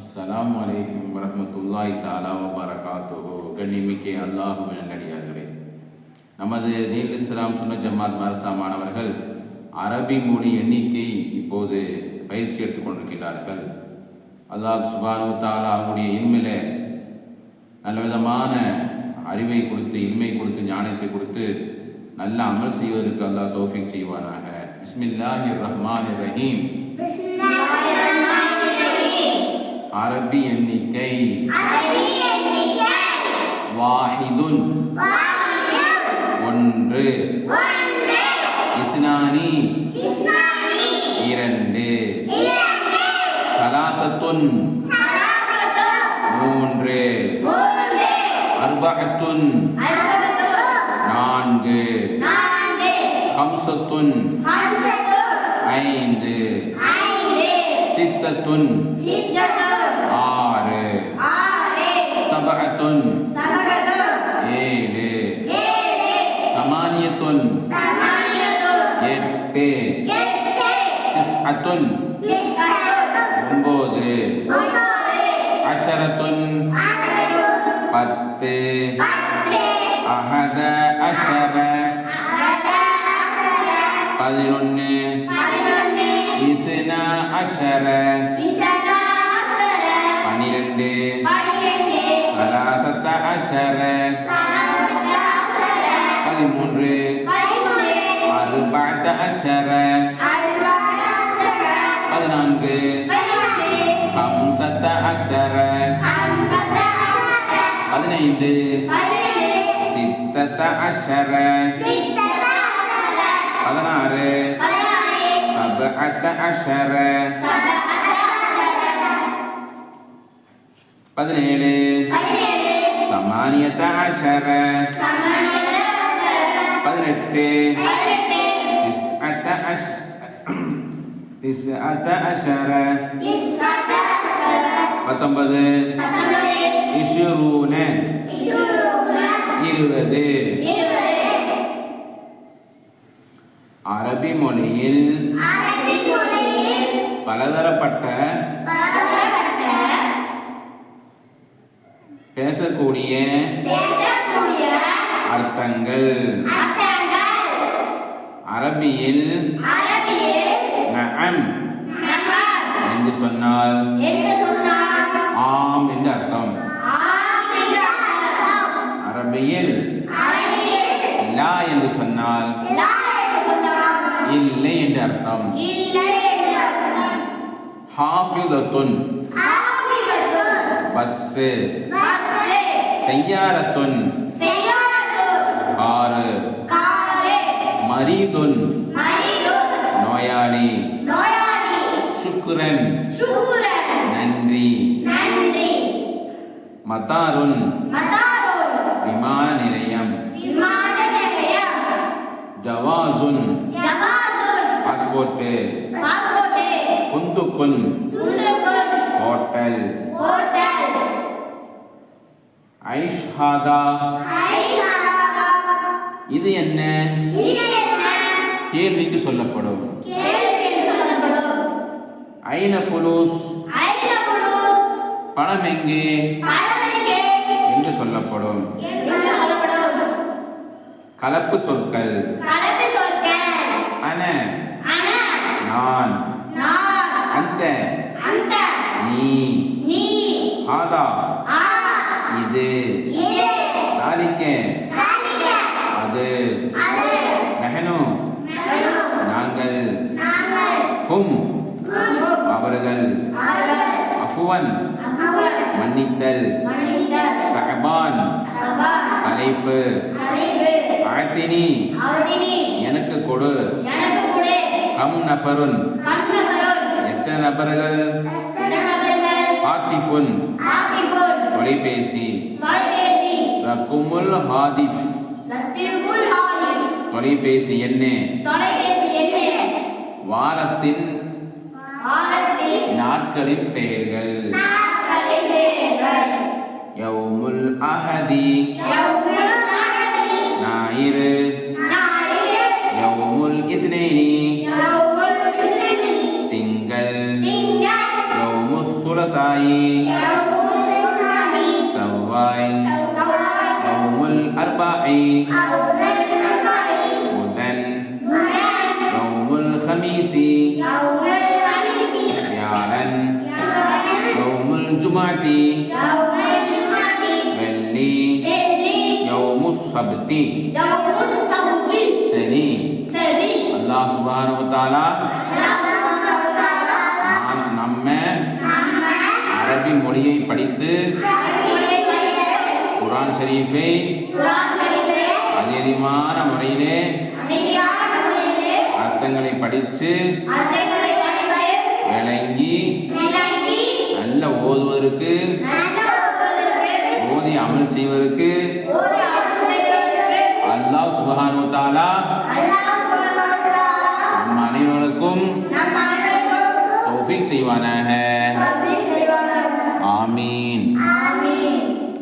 அஸ்லாம் வலைக்கம் வரமத்துல்லாய் தாலா வரகாத்தோ பரகாத்துஹு. கண்ணிமிக்க அல்லாஹுவின் நடிகார்களே நமது தீன் இஸ்லாம் சுன்ன ஜமாத் மரசா மாணவர்கள் அரபி மொழி எண்ணிக்கை இப்போது பயிற்சி எடுத்துக்கொண்டிருக்கிறார்கள் அல்லாஹ் சுபானு தாலா அவங்களுடைய இல்மில நல்ல விதமான அறிவை கொடுத்து இன்மை கொடுத்து ஞானத்தை கொடுத்து நல்ல அமல் செய்வதற்கு அல்லாஹ் தோஃபிக் செய்வானாக. பிஸ்மில்லாஹி ரஹ்மான் ரஹீம். அரபி எண்ணிக்கை. வாஹிதுன். ஒன்று. இஸ்னானி. இரண்டு. சலாசத்துன். மூன்று. அர்பஅத்துன் நான்கு. ஹம்சத்துன். ஐந்து. சித்தத்துன். சபஅத்துன் ஏழு. சமானியத்துன் எட்டு. திஸ்அத்துன் ஒன்பது. அஷரத்துன் பத்து. அஹத அஷர பதினொன்று இசுனா அஷர பன்னிரெண்டு சலாசத்த அஷர. பதிமூன்று. அறுபத்த அஷர. பதினான்கு. ஹம்சத்த அஷர. பதினைந்து. சித்தத்த அஷர. பதினாறு. சபஅத்த அஷர. பதினேழு. அஷர பதினெட்டு. திஸ்அத்த அஷர. பத்தொன்பது. இஷுரூன. இருபது. அரபி மொழியில் பலதரப்பட்ட பேசக்கூடிய அர்த்தங்கள். அரபியில் நஅம் என்று சொன்னால் ஆம் என்று அர்த்தம். அரபியில் லா என்று சொன்னால் இல்லை என்று அர்த்தம். ஹாஃபிதத்துன் பஸ்ஸு. செய்யாரத்துன். காரு மரீதுன். நோயாளி. சுக்ரன் நன்றி. மதாரோன். விமான நிலையம். விமான நிலையம். ஜவாசுன் பாஸ்போர்ட் குந்துக்குன் ஹோட்டல். ஐஷ்ஹாதா ஐஷாரா இது என்ன? கேள்விக்கு சொல்லப்படும். ஐன ஃபுலூஸ் பணம் எங்கே? என்று சொல்லப்படும். கலப்பு சொற்கள். அன. நான். அந்த. நீ. ஆதா. இது தாலிக்க அது நகனு நாங்கள். ஹும். அவர்கள். அஃபுவன். மன்னித்தல். தலைப்பு அலைவு ஆத்தினி எனக்கு கொடு. எனக்கு கூட. கம் நஃபருன் எத்தனை நபர்கள்? ஆத்திஃபுன் தொலைபேசி. ரக்குமுல் ஹாதிஃப் தொலைபேசி என்ன வாரத்தின் வாரத்தில் நாட்களின் பெயர்கள். யவுமுல் அஹதி. ஞாயிறு. யவுமுல் இஸ்னைனி. திங்கள். யவுமுல் சுலசா யௌமுல் அர்பாஇ أو الأربعين புதன் غدا யௌமுல் ஹமீசி يوم الخميس வியாழன் يوم யௌமுல் ஜுமாத்தி يوم الجمعة வெள்ளி اللي யௌமுஸ் சப்தி يوم الصبر சரி سري அல்லாஹ் சுப்ஹானஹு வ தஆலா நான் நம்ம அரபி மொழியை படித்து குர்ஆன் ஷரீஃபை அதிகமான முறையிலே அர்த்தங்களை படித்து விளங்கி நல்ல ஓதுவதற்கு ஓதி அமல் செய்வதற்கு அல்லாஹ் தஆலா நம் அனைவருக்கும் தௌஃபீக் செய்வானாக. ஆமீன்.